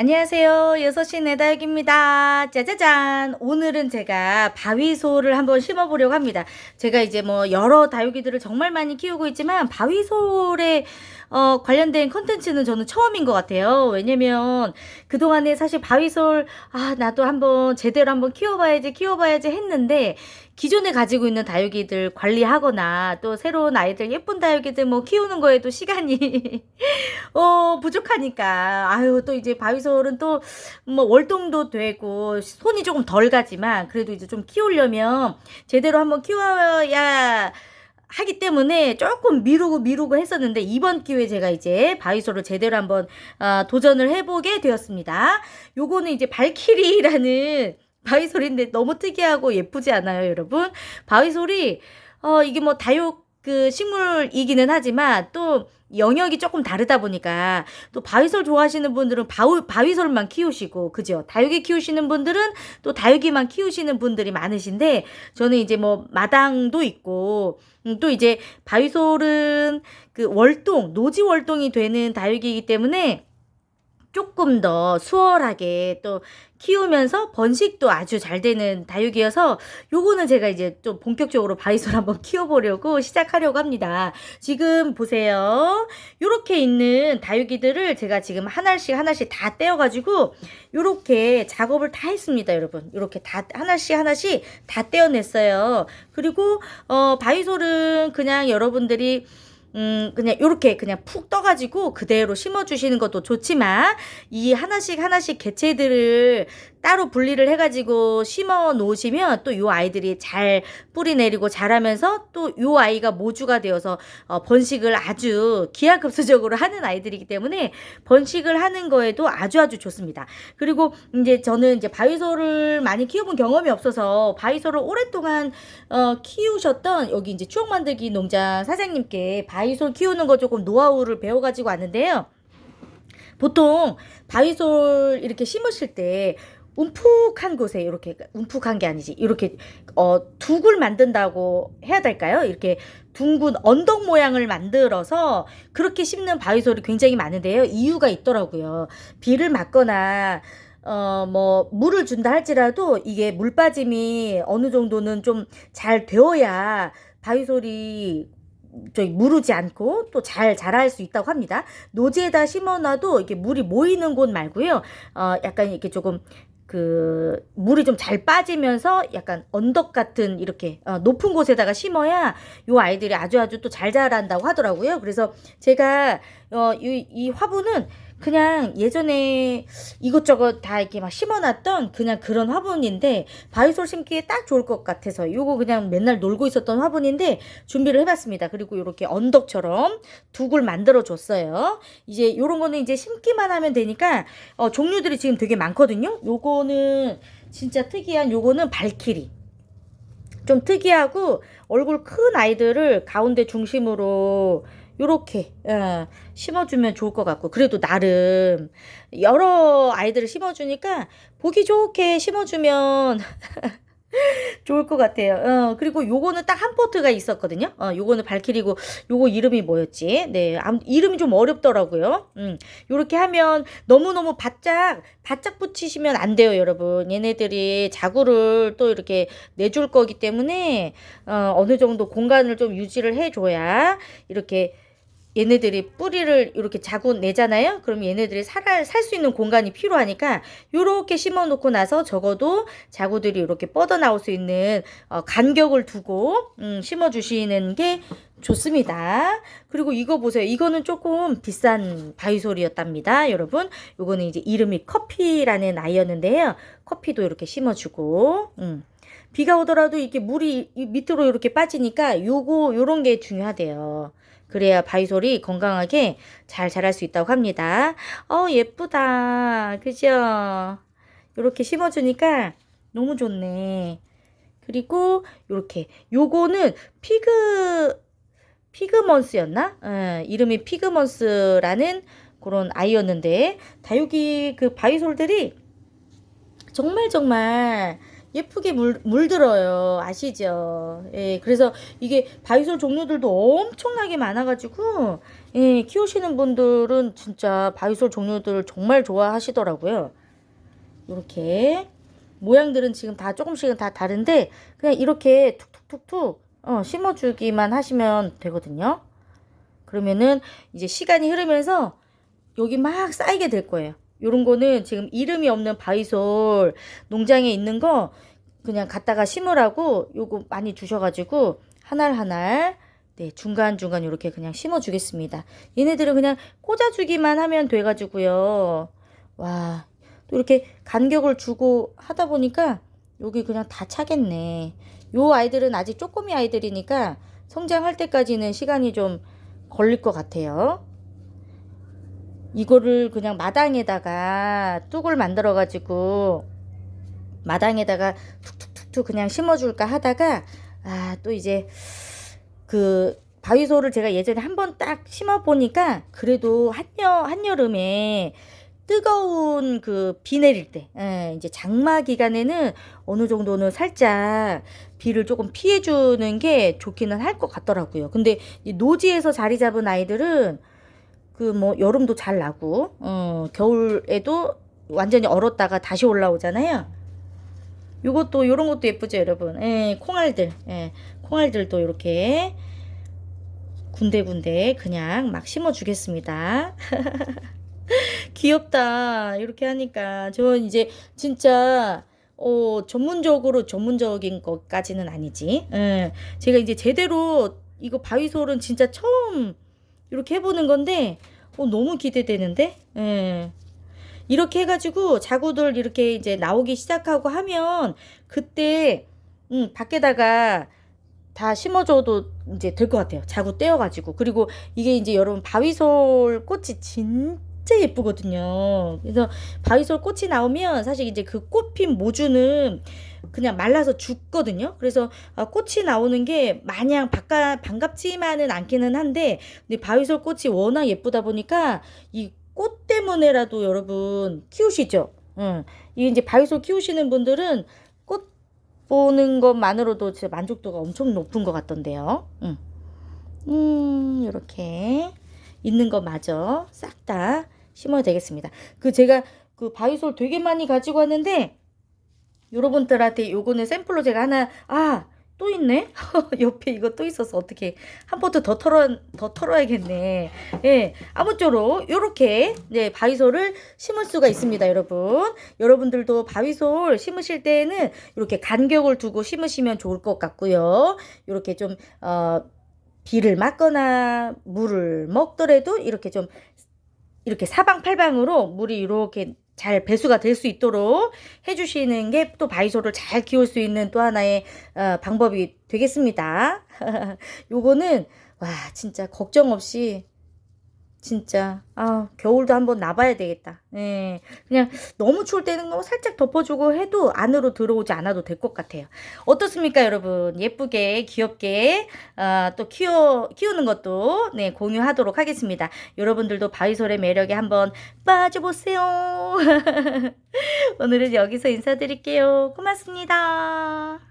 안녕하세요. 6시 내다육입니다. 짜자잔. 오늘은 제가 바위소를 한번 심어보려고 합니다. 제가 이제 뭐 여러 다육이들을 정말 많이 키우고 있지만 바위솔에 어, 관련된 컨텐츠는 저는 처음인 것 같아요. 왜냐면 그동안에 사실 바위솔, 아, 나도 한번 제대로 한번 키워봐야지, 키워봐야지 했는데 기존에 가지고 있는 다육이들 관리하거나 또 새로운 아이들 예쁜 다육이들 뭐 키우는 거에도 시간이 어 부족하니까 아유 또 이제 바위솔은 또 뭐 월동도 되고 손이 조금 덜 가지만 그래도 이제 좀 키우려면 제대로 한번 키워야 하기 때문에 조금 미루고 미루고 했었는데 이번 기회에 제가 이제 바위솔을 제대로 한번 어, 도전을 해보게 되었습니다. 요거는 이제 발키리라는 바위솔인데 너무 특이하고 예쁘지 않아요, 여러분? 바위솔이 어 이게 뭐 다육 그 식물이기는 하지만 또 영역이 조금 다르다 보니까 또 바위솔 좋아하시는 분들은 바위, 바위솔만 키우시고 그죠? 다육이 키우시는 분들은 또 다육이만 키우시는 분들이 많으신데 저는 이제 뭐 마당도 있고 음, 또 이제 바위솔은 그 월동 노지 월동이 되는 다육이기 때문에 조금 더 수월하게 또 키우면서 번식도 아주 잘 되는 다육이어서 요거는 제가 이제 좀 본격적으로 바이솔 한번 키워보려고 시작하려고 합니다. 지금 보세요. 요렇게 있는 다육이들을 제가 지금 하나씩 하나씩 다 떼어가지고 요렇게 작업을 다 했습니다, 여러분. 요렇게 다 하나씩 하나씩 다 떼어냈어요. 그리고 어 바이솔은 그냥 여러분들이 음, 그냥 요렇게 그냥 푹 떠가지고 그대로 심어주시는 것도 좋지만 이 하나씩 하나씩 개체들을 따로 분리를 해가지고 심어 놓으시면 또 요 아이들이 잘 뿌리 내리고 자라면서 또 요 아이가 모주가 되어서 어, 번식을 아주 기하급수적으로 하는 아이들이기 때문에 번식을 하는 거에도 아주 아주 좋습니다. 그리고 이제 저는 이제 바위소를 많이 키워본 경험이 없어서 바위소를 오랫동안 어, 키우셨던 여기 이제 추억 만들기 농장 사장님께 바위솔 키우는 거 조금 노하우를 배워가지고 왔는데요. 보통 바위솔 이렇게 심으실 때 움푹한 곳에 이렇게 움푹한 게 아니지 이렇게 어 둑을 만든다고 해야 될까요? 이렇게 둥근 언덕 모양을 만들어서 그렇게 심는 바위솔이 굉장히 많은데요. 이유가 있더라고요. 비를 맞거나 어, 뭐, 물을 준다 할지라도 이게 물 빠짐이 어느 정도는 좀 잘 되어야 바위솔이 저기 무르지 않고 또 잘 자랄 수 있다고 합니다. 노지에다 심어놔도 이게 물이 모이는 곳 말고요. 어, 약간 이렇게 조금 그 물이 좀 잘 빠지면서 약간 언덕 같은 이렇게 어, 높은 곳에다가 심어야 요 아이들이 아주 아주 또 잘 자란다고 하더라고요. 그래서 제가 어, 이, 이 화분은 그냥 예전에 이것저것 다 이렇게 막 심어놨던 그냥 그런 화분인데 바위솔 심기에 딱 좋을 것 같아서 요거 그냥 맨날 놀고 있었던 화분인데 준비를 해봤습니다. 그리고 이렇게 언덕처럼 둑을 만들어 줬어요. 이제 요런 거는 이제 심기만 하면 되니까 어, 종류들이 지금 되게 많거든요. 요거는 진짜 특이한 요거는 발키리. 좀 특이하고 얼굴 큰 아이들을 가운데 중심으로 요렇게 어, 심어주면 좋을 것 같고 그래도 나름 여러 아이들을 심어주니까 보기 좋게 심어주면 좋을 것 같아요. 어, 그리고 요거는 딱 한 포트가 있었거든요. 어, 요거는 발키리고, 요거 이름이 뭐였지? 네, 아무, 이름이 좀 어렵더라고요. 음, 요렇게 하면 너무너무 바짝, 바짝 붙이시면 안 돼요, 여러분. 얘네들이 자구를 또 이렇게 내줄 거기 때문에, 어, 어느 정도 공간을 좀 유지를 해줘야, 이렇게 얘네들이 뿌리를 이렇게 자고 내잖아요. 그럼 얘네들이 살수 있는 공간이 필요하니까 이렇게 심어 놓고 나서 적어도 자구들이 이렇게 뻗어 나올 수 있는 어, 간격을 두고 음, 심어 주시는 게 좋습니다. 그리고 이거 보세요. 이거는 조금 비싼 바위솔이었답니다. 여러분. 요거는 이제 이름이 커피라는 아이였는데요. 커피도 이렇게 심어주고, 음. 비가 오더라도 이렇게 물이 밑으로 이렇게 빠지니까 요거, 요런 게 중요하대요. 그래야 바위솔이 건강하게 잘 자랄 수 있다고 합니다. 어, 예쁘다. 그죠? 요렇게 심어주니까 너무 좋네. 그리고 요렇게. 요거는 피그, 피그먼스였나? 어, 이름이 피그먼스라는 그런 아이였는데, 다육이 그 바위솔들이 정말 정말 예쁘게 물, 물들어요. 아시죠? 예, 그래서 이게 바이솔 종류들도 엄청나게 많아가지고, 예, 키우시는 분들은 진짜 바이솔 종류들 정말 좋아하시더라고요. 이렇게. 모양들은 지금 다 조금씩은 다 다른데, 그냥 이렇게 툭툭툭툭, 어, 심어주기만 하시면 되거든요. 그러면은 이제 시간이 흐르면서 여기 막 쌓이게 될 거예요. 요런 거는 지금 이름이 없는 바이솔 농장에 있는 거 그냥 갖다가 심으라고 요거 많이 주셔가지고 하날 하날 네 중간중간 이렇게 그냥 심어 주겠습니다. 얘네들은 그냥 꽂아주기만 하면 돼가지고요. 와, 또 이렇게 간격을 주고 하다 보니까 여기 그냥 다 차겠네. 요 아이들은 아직 쪼꼬미 아이들이니까 성장할 때까지는 시간이 좀 걸릴 것 같아요. 이거를 그냥 마당에다가 뚝을 만들어 가지고 마당에다가 툭툭툭툭 그냥 심어줄까 하다가 아 또 이제 그 바위소를 제가 예전에 한 번 딱 심어 보니까 그래도 한여 한여름에 뜨거운 그 비 내릴 때, 예, 이제 장마 기간에는 어느 정도는 살짝 비를 조금 피해주는 게 좋기는 할 것 같더라고요. 근데 이 노지에서 자리 잡은 아이들은 그 뭐 여름도 잘 나고, 어, 겨울에도 완전히 얼었다가 다시 올라오잖아요. 요것도 요런 것도 예쁘죠, 여러분. 예, 콩알들, 예, 콩알들도 이렇게 군데군데 그냥 막 심어 주겠습니다. 귀엽다. 이렇게 하니까. 전 이제 진짜, 어, 전문적으로 전문적인 것까지는 아니지. 예. 제가 이제 제대로 이거 바위솔은 진짜 처음 이렇게 해보는 건데, 어, 너무 기대되는데? 예. 이렇게 해가지고 자구들 이렇게 이제 나오기 시작하고 하면, 그때, 음, 밖에다가 다 심어줘도 이제 될 것 같아요. 자구 떼어가지고. 그리고 이게 이제 여러분 바위솔 꽃이 진 진짜 예쁘거든요. 그래서 바위솔 꽃이 나오면 사실 이제 그 꽃핀 모주는 그냥 말라서 죽거든요. 그래서 아, 꽃이 나오는 게 마냥 반갑, 반갑지만은 않기는 한데 근데 바위솔 꽃이 워낙 예쁘다 보니까 이 꽃 때문에라도 여러분 키우시죠. 응. 이 이제 바위솔 키우시는 분들은 꽃 보는 것만으로도 진짜 만족도가 엄청 높은 것 같던데요. 응. 음, 이렇게 있는 거 마저 싹 다 심어야 되겠습니다. 그 제가 그 바이솔 되게 많이 가지고 왔는데 여러분들한테 요거는 샘플로 제가 하나 아 또 있네? 옆에 이거 또 있어서 어떻게 한 포트 더 털어 더 털어야겠네. 예 아무쪼록 요렇게 네 바위솔을 심을 수가 있습니다 여러분. 여러분들도 바위솔 심으실 때에는 이렇게 간격을 두고 심으시면 좋을 것 같고요. 이렇게 좀 어 비를 맞거나 물을 먹더라도 이렇게 좀 이렇게 사방팔방으로 물이 이렇게 잘 배수가 될 수 있도록 해주시는 게 또 바이솔을 잘 키울 수 있는 또 하나의 어, 방법이 되겠습니다. 요거는 와 진짜 걱정 없이 진짜 아 겨울도 한번 나봐야 되겠다. 예, 그냥 너무 추울 때는 뭐 살짝 덮어주고 해도 안으로 들어오지 않아도 될 것 같아요. 어떻습니까, 여러분? 예쁘게 귀엽게 어, 또 키워 키우는 것도 네 공유하도록 하겠습니다. 여러분들도 바위솔의 매력에 한번 빠져보세요. 오늘은 여기서 인사드릴게요. 고맙습니다.